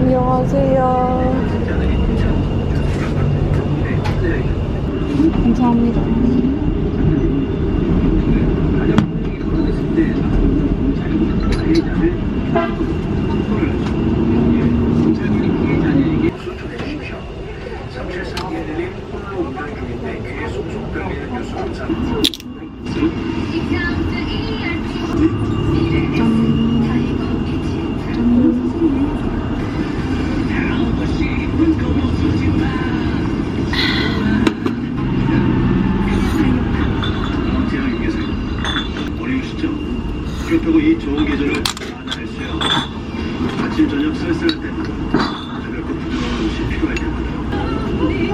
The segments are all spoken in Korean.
안녕하세요. 감사합니다. 어려우시죠? 그렇다고 이 좋은 계절을 만날 수요. 아침 저녁 쓸쓸할 때마다 가볍고 부드러운 옷이 필요할 때마다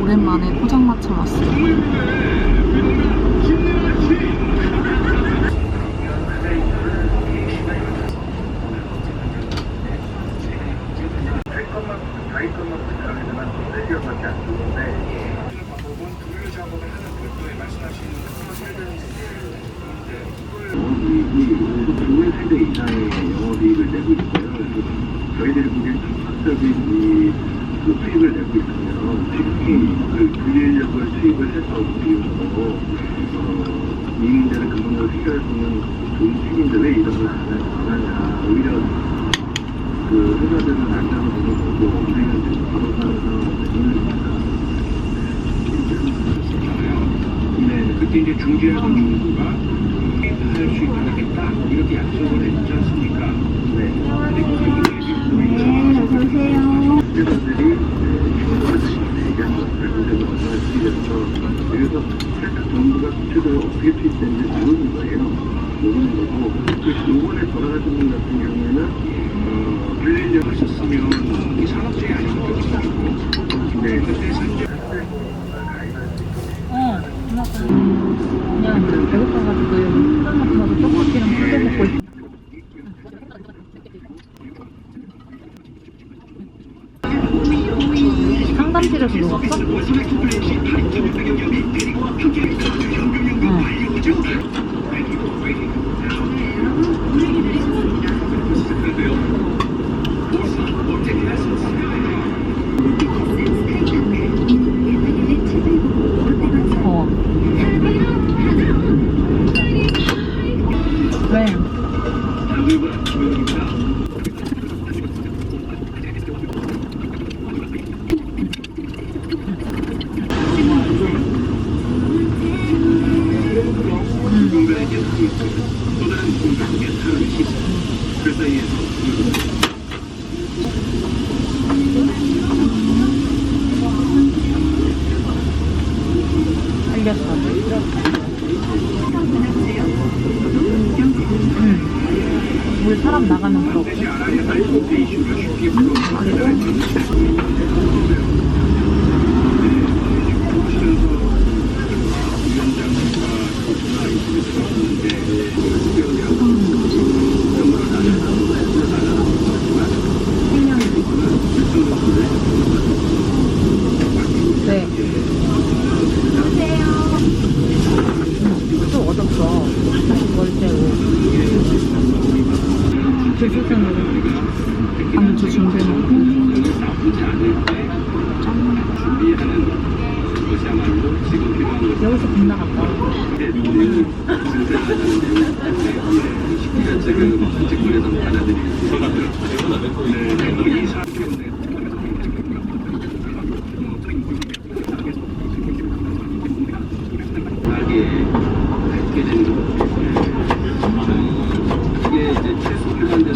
오랜만에 포장마차 왔어요. 될 것만큼 다할 것만큼 잘하지만 내기업밖에 안 좋은데 방법은 금융 작업을 하는 별도에 말씀하신 커스터머 셀러리스 두개 세대 이상의 영업이익을 내고 있어요. 그래서 저희들이 보기엔 적극적인 이, 그 수익을 내고 있으면 특히 그 근인력을 수입을 해서 비용으로 어, 이 문제를 근본적으로 해결할 수 있는 좋은 수익인데 왜 이런 걸 안 하냐. 오히려 그 회사들은 안전을 보는 거고 우리는 지금 바로사에서 네, 그때 이제 중개하던 중구가 할 수 있도록 하겠다 이렇게 약속을 했지 않습니까? 네. 네, 어서오세요. 회사들이 신고를 얘기한 것을 그대로 언어에 수립해서 그래서 살짝 정부가 구체적으로 어떻게 투입되는지 모르는 거예요. 모르는 거고 그 이번에 돌아가신 분 같은 경우에는 어, 불리려고 하셨으면 이 산업재해 아니면 어떻고 네, 그때 산재 어, 끝났어. 그냥 배고파가지고 포장마차 가서 떡볶이랑 수제 먹고 있어. 상담실에서 녹았어? 응. 어. 왜? 그 사이에서 알겠어. 응. 우리 사람 나가면 그러고. 네. 응, 또 얻었어. 월세로. 불출산으로. 안주 준비해놓고. 여기서 빗 나갔다. 이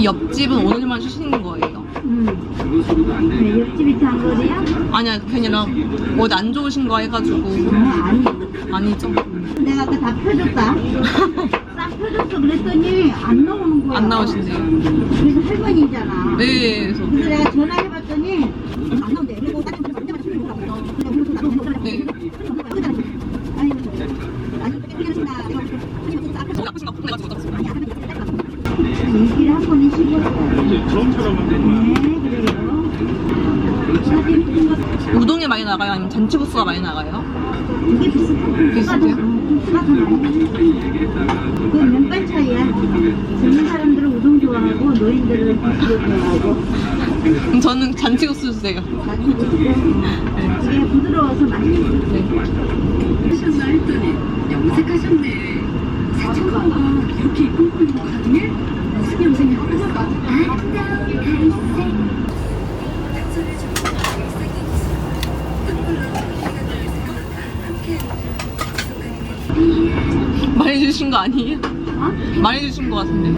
옆집은 오늘만 쉬시는 안 되면 옆집이 장거리야? 아니야, 그게 아니라 어디 안 좋으신 거 해가지고. 어, 아니. 아니죠. 내가 아까 다 펴줬다. 딱 펴줬어 그랬더니 안 나오는 거야. 안 나오신대요. 그래서 할머니잖아. 네, 그래서. 그래서 내가 전화해봤더니 안 나온대. 그리고 나중에 그럴 때마다 신고 가고. 그래서 나도 못 살아. 네. 아니, 아니, 그냥 신나. 저기 아프신가 보네 가지고 어쩌겠어요. 일기를 한 번에 씹었어. 처음처럼 네, 그래요. 우동이 많이 나가요? 아니면 잔치국수가 많이 나가요? 비슷해요? 면발 차이야. 젊은 사람들은 우동 좋아하고 노인들은 국수 좋아하고 저는 잔치국수 주세요. 국수. 그게 부드러워서 맛있어. 하셨나 했더니 염색하셨네. 사천가가 이렇게 이쁜 꼴로 가능해? 무슨 그랬어? 아름다운 갈색. 많이 주신 거 아니에요? 어? 많이 주신 거 같은데.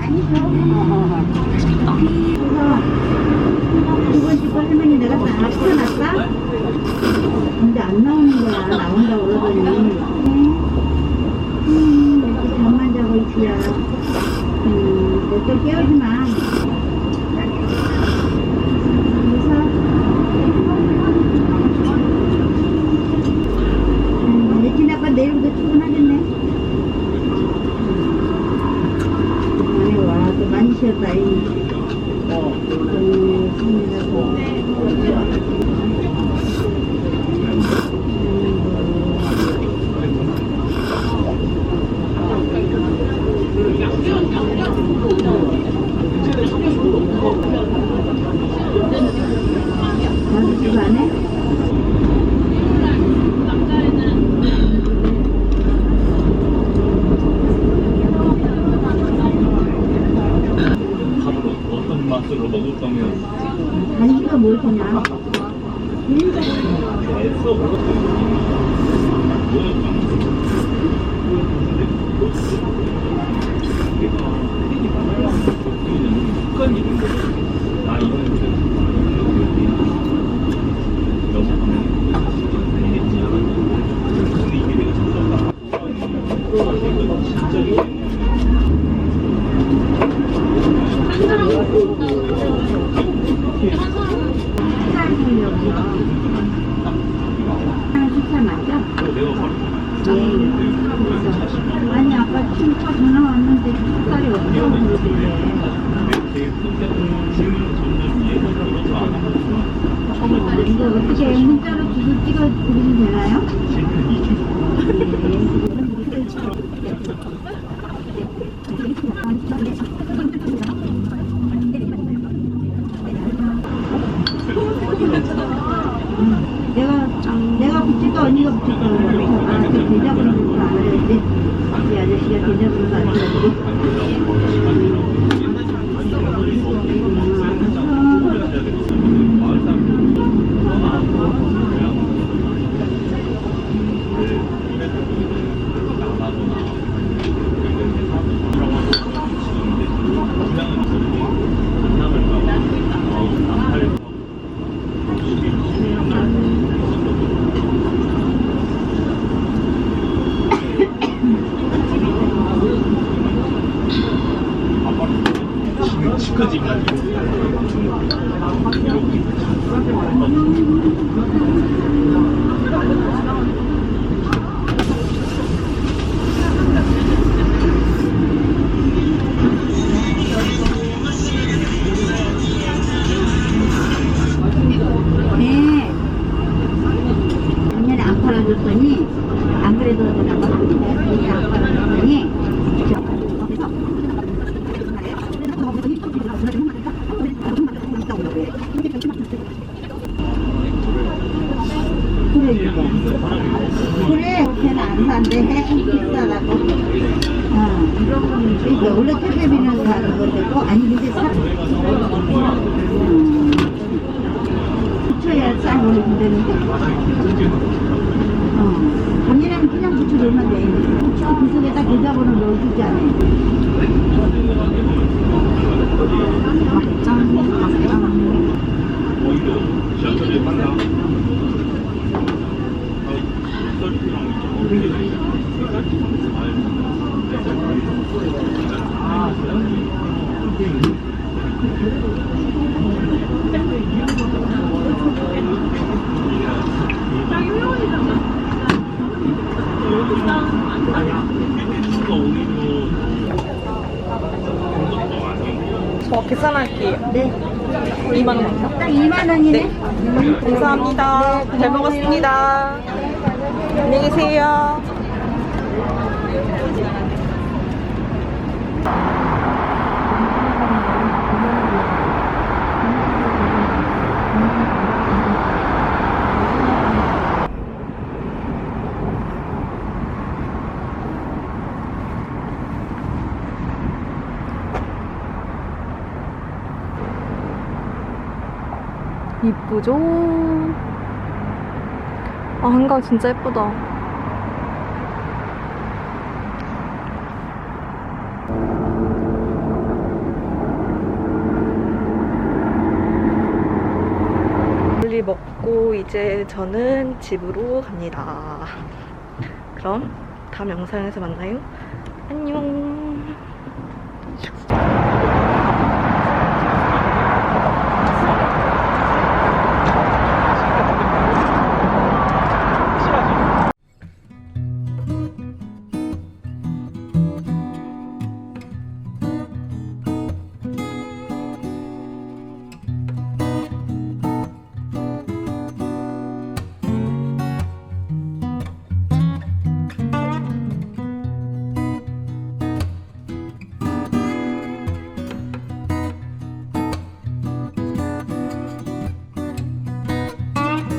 안 나오는 거야. 나온다고 그러더니. 음, 이렇게 잠만 자고 있지야. 음, 내또 깨우지 마. 그래서, 음, 내친 아빠 내일부터 출근하겠네. 아니, 와, 또 많이 쉬었다, 이. 나도 안 해? 밥을 어떤 맛으로 먹을 간식은 뭘 습관이 있는 거죠. 나 이거는 넘어가면 근데 이게 내가 진짜 진짜 이게 식사 맞죠? 내가 바로 예. 아니 아까 친구가 전화 왔는데 식사리 없다고 그러던데 이거 어떻게 문자로 주소 찍어 드리면 되나요? 내 가 내가 붙일까 언니가 붙일까 그러고 아, 그 대답으로서 안 하는데 이 아저씨가 대답으로서 안 해가지고 치커지 가지고 네. 작년에 안 팔아줬더니 안 그래도 내가 막 이렇게 안 팔아줬더니 그래 그래 걔는 안 산대 비싸다고 어 그러니까 원래 택배비는 사는 건데고 아니 근데 사 음. 붙여야 싼 거는 되는데. 어. 작년에는 그냥 붙여주면 돼. 그 속에다 계좌번호 넣어주잖아. 막 저 계산할게요. 네. 2만 원. 딱 2만 원이네. 네. 감사합니다. 잘 먹었습니다. 안녕히 계세요. 이쁘죠? 아, 한강 진짜 예쁘다. 빨리 먹고 이제 저는 집으로 갑니다. 그럼 다음 영상에서 만나요. 안녕.